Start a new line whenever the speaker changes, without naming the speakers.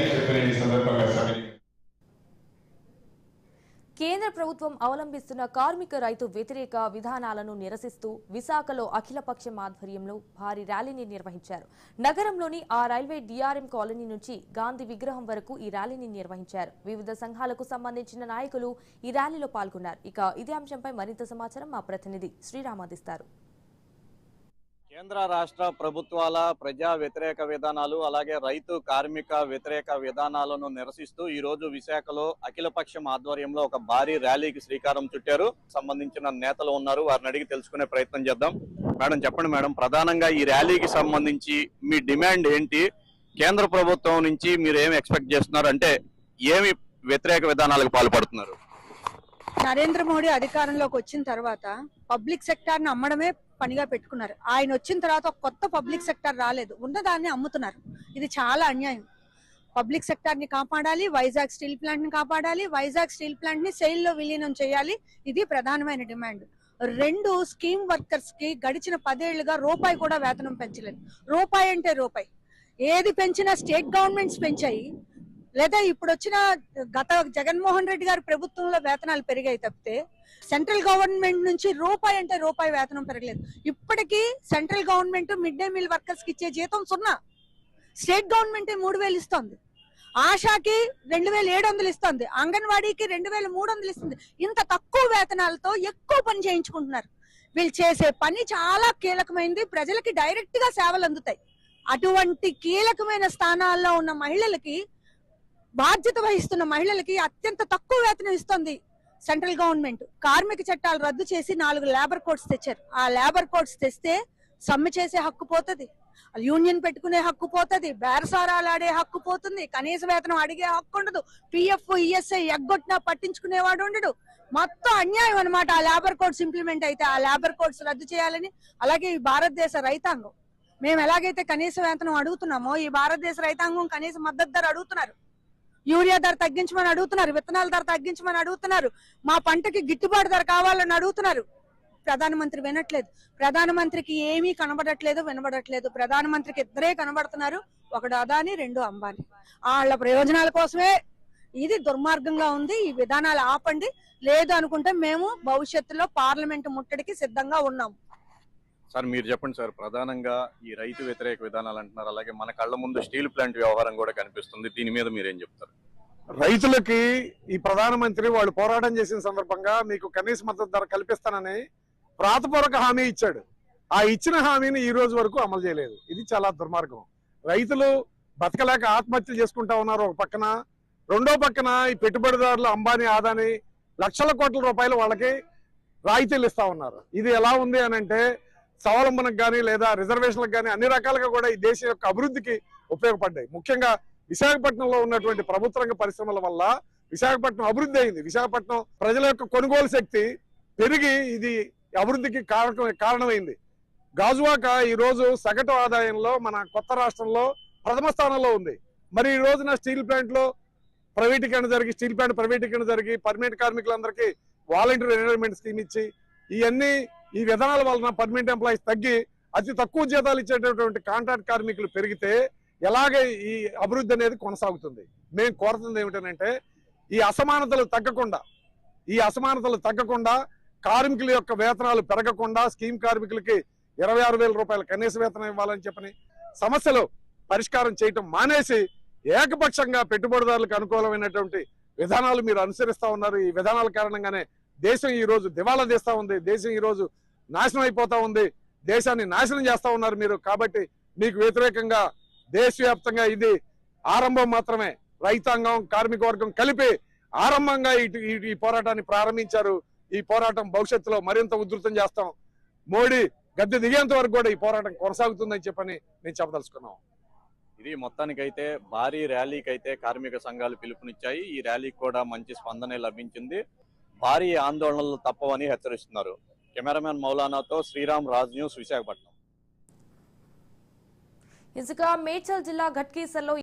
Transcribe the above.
అని ఈ సందర్భంగా
కేంద్ర ప్రభుత్వం అవలంబిస్తున్న కార్మిక రైతు వ్యతిరేక విధానాలను నిరసిస్తూ విశాఖలో అఖిలపక్షం ఆధ్వర్యంలో భారీ ర్యాలీని నిర్వహించారు. నగరంలోని ఆ రైల్వే డిఆర్ఎం కాలనీ నుంచి గాంధీ విగ్రహం వరకు ఈ ర్యాలీని నిర్వహించారు. వివిధ సంఘాలకు సంబంధించిన నాయకులు ఈ ర్యాలీలో పాల్గొన్నారు. ఇక ఇదే అంశంపై మరింత సమాచారం మా ప్రతినిధి శ్రీరామ్ అందిస్తారు.
కేంద్ర రాష్ట్ర ప్రభుత్వాల ప్రజా వ్యతిరేక విధానాలు అలాగే రైతు కార్మిక వ్యతిరేక విధానాలను నిరసిస్తూ ఈ రోజు విశాఖలో అఖిలపక్షం ఆధ్వర్యంలో ఒక భారీ ర్యాలీకి శ్రీకారం చుట్టారు. సంబంధించిన నేతలు ఉన్నారు. వారిని అడిగి తెలుసుకునే ప్రయత్నం చేద్దాం. మేడం చెప్పండి మేడం. ప్రధానంగా ఈ ర్యాలీకి సంబంధించి మీ డిమాండ్ ఏంటి? కేంద్ర ప్రభుత్వం నుంచి మీరు ఏమి ఎక్స్పెక్ట్ చేస్తున్నారు? అంటే ఏమి వ్యతిరేక విధానాలకు పాల్పడుతున్నారు?
నరేంద్ర మోడీ అధికారంలోకి వచ్చిన తర్వాత పబ్లిక్ సెక్టార్ని అమ్మడమే పనిగా పెట్టుకున్నారు. ఆయన వచ్చిన తర్వాత కొత్త పబ్లిక్ సెక్టార్ రాలేదు. ఉన్నదాన్ని అమ్ముతున్నారు. ఇది చాలా అన్యాయం. పబ్లిక్ సెక్టార్ని కాపాడాలి వైజాగ్ స్టీల్ ప్లాంట్ని కాపాడాలి వైజాగ్ స్టీల్ ప్లాంట్ని సెయిల్లో విలీనం చేయాలి. ఇది ప్రధానమైన డిమాండ్. రెండు స్కీమ్ వర్కర్స్కి గడిచిన పదేళ్ళుగా రూపాయి కూడా వేతనం పెంచలేదు. రూపాయి అంటే రూపాయి. ఏది పెంచినా స్టేట్ గవర్నమెంట్స్ పెంచాయి. లేదా ఇప్పుడు వచ్చిన గత జగన్మోహన్ రెడ్డి గారి ప్రభుత్వంలో వేతనాలు పెరిగాయి తప్పితే సెంట్రల్ గవర్నమెంట్ నుంచి రూపాయి అంటే రూపాయి వేతనం పెరగలేదు. ఇప్పటికీ central government mid day meal వర్కర్స్కి ఇచ్చే జీతం సున్నా. స్టేట్ గవర్నమెంట్ మూడు వేలు ఇస్తోంది. ఆశాకి రెండు వేల ఏడు వందలు ఇస్తుంది. అంగన్వాడీకి రెండు వేల మూడు వందలు ఇస్తుంది. ఇంత తక్కువ వేతనాలతో ఎక్కువ పని చేయించుకుంటున్నారు. వీళ్ళు చేసే పని చాలా కీలకమైంది. ప్రజలకి డైరెక్ట్గా సేవలు అందుతాయి అటువంటి కీలకమైన స్థానాల్లో ఉన్న మహిళలకి బాధ్యత వహిస్తున్న మహిళలకి అత్యంత తక్కువ వేతనం ఇస్తుంది సెంట్రల్ గవర్నమెంట్. కార్మిక చట్టాలు రద్దు చేసి నాలుగు లేబర్ కోడ్స్ తెచ్చారు. ఆ లేబర్ కోడ్స్ తెస్తే సమ్మె చేసే హక్కు పోతది. యూనియన్ పెట్టుకునే హక్కు పోతది. బేరసారాలు ఆడే హక్కు పోతుంది. కనీస వేతనం అడిగే హక్కు ఉండదు. పిఎఫ్ ఈఎస్ఐ ఎగ్గొట్టినా పట్టించుకునేవాడు ఉండడు. మొత్తం అన్యాయం అన్నమాట ఆ లేబర్ కోడ్స్ ఇంప్లిమెంట్ అయితే. ఆ లేబర్ కోడ్స్ రద్దు చేయాలని. అలాగే ఈ భారతదేశ రైతాంగం. మేము ఎలాగైతే కనీస వేతనం అడుగుతున్నామో ఈ భారతదేశ రైతాంగం కనీస మద్దతు ధర అడుగుతున్నారు. యూరియా ధర తగ్గించమని అడుగుతున్నారు విత్తనాల ధర తగ్గించమని అడుగుతున్నారు మా పంటకి గిట్టుబాటు ధర కావాలని అడుగుతున్నారు. ప్రధానమంత్రి వినట్లేదు. ప్రధానమంత్రికి ఏమీ కనబడట్లేదు వినబడట్లేదు. ప్రధానమంత్రికి ఇద్దరే కనబడుతున్నారు ఒకడు అదాని రెండు అంబానీ. వాళ్ళ ప్రయోజనాల కోసమే ఇది దుర్మార్గంగా ఉంది ఈ విధానాలు ఆపండి. లేదు అనుకుంటే మేము భవిష్యత్తులో పార్లమెంట్ ముట్టడికి సిద్ధంగా ఉన్నాం.
సార్ మీరు చెప్పండి సార్ ప్రధానంగా ఈ రైతు వ్యతిరేక విధానాలు అంటున్నారు అలాగే మన కళ్ళ ముందు స్టీల్ ప్లాంట్ వ్యవహారం కూడా కనిపిస్తుంది దీని మీద మీరేం చెప్తారు?
రైతులకి ఈ ప్రధానమంత్రి వాళ్ళు పోరాటం చేసిన సందర్భంగా మీకు కనీస మద్దతు ధర కల్పిస్తానని ప్రాతపూర్వక హామీ ఇచ్చాడు. ఆ ఇచ్చిన హామీని ఈ రోజు వరకు అమలు చేయలేదు. ఇది చాలా దుర్మార్గం. రైతులు బతకలేక ఆత్మహత్యలు చేసుకుంటా ఉన్నారు ఒక పక్కన. రెండో పక్కన ఈ పెట్టుబడిదారులు అంబానీ ఆదాని లక్షల కోట్ల రూపాయలు వాళ్ళకి రాయితీలు ఇస్తా ఉన్నారు. ఇది ఎలా ఉంది అని అంటే స్వావలంబనకు కానీ లేదా రిజర్వేషన్లకు కానీ అన్ని రకాలుగా కూడా ఈ దేశం యొక్క అభివృద్ధికి ఉపయోగపడ్డాయి. ముఖ్యంగా విశాఖపట్నంలో ఉన్నటువంటి ప్రభుత్వ రంగ పరిశ్రమల వల్ల విశాఖపట్నం అభివృద్ధి అయింది. విశాఖపట్నం ప్రజల యొక్క కొనుగోలు శక్తి పెరిగి ఇది అభివృద్ధికి కారకం కారణమైంది. గాజువాక ఈ రోజు సగటు ఆదాయంలో మన కొత్త రాష్ట్రంలో ప్రథమ స్థానంలో ఉంది. మరి ఈ రోజున స్టీల్ ప్లాంట్లో ప్రైవేటీకరణ జరిగి స్టీల్ ప్లాంట్ ప్రైవేటీకరణ జరిగి పర్మనెంట్ కార్మికులందరికీ వాలంటీర్ రిటైర్మెంట్ స్కీమ్ ఇచ్చి ఇవన్నీ ఈ విధానాల వలన పర్మనెంట్ ఎంప్లాయీస్ తగ్గి అతి తక్కువ జీతాలు ఇచ్చేటటువంటి కాంట్రాక్ట్ కార్మికులు పెరిగితే ఎలాగే ఈ అభివృద్ధి అనేది కొనసాగుతుంది. మేము కోరుతుంది ఏమిటంటే ఈ అసమానతలు తగ్గకుండా ఈ అసమానతలు తగ్గకుండా కార్మికుల యొక్క వేతనాలు పెరగకుండా స్కీమ్ కార్మికులకి ఇరవై ఆరు వేల రూపాయల కనీస వేతనం ఇవ్వాలని చెప్పని సమస్యలు పరిష్కారం చేయటం మానేసి ఏకపక్షంగా పెట్టుబడిదారులకు అనుకూలమైనటువంటి విధానాలు మీరు అనుసరిస్తూ ఉన్నారు. ఈ విధానాల కారణంగానే దేశం ఈ రోజు దివాలా తీస్తా ఉంది దేశం ఈ రోజు నాశనం అయిపోతా ఉంది దేశాన్ని నాశనం చేస్తా ఉన్నారు మీరు. కాబట్టి మీకు వ్యతిరేకంగా దేశవ్యాప్తంగా ఇది ఆరంభం మాత్రమే. రైతాంగం కార్మిక వర్గం కలిపి ఆరంభంగా ఇటు ఇటు ఈ పోరాటాన్ని ప్రారంభించారు. ఈ పోరాటం భవిష్యత్తులో మరింత ఉధృతం చేస్తాం. మోడీ గద్దె దిగేంత వరకు కూడా ఈ పోరాటం కొనసాగుతుందని చెప్పని నేను చెప్పదలుచుకున్నాం.
ఇది మొత్తానికైతే భారీ ర్యాలీకి అయితే కార్మిక సంఘాలు పిలుపునిచ్చాయి. ఈ ర్యాలీకి కూడా మంచి స్పందనే లభించింది. భారీ ఆందోళనలు తప్పవని హెచ్చరిస్తున్నారు. కెమెరామెన్ మౌలానాతో శ్రీరామ్ రాజ్ న్యూస్ విశాఖపట్నం.
ఇసుక మేడ్చల్ జిల్లా ఘట్కేసర్లో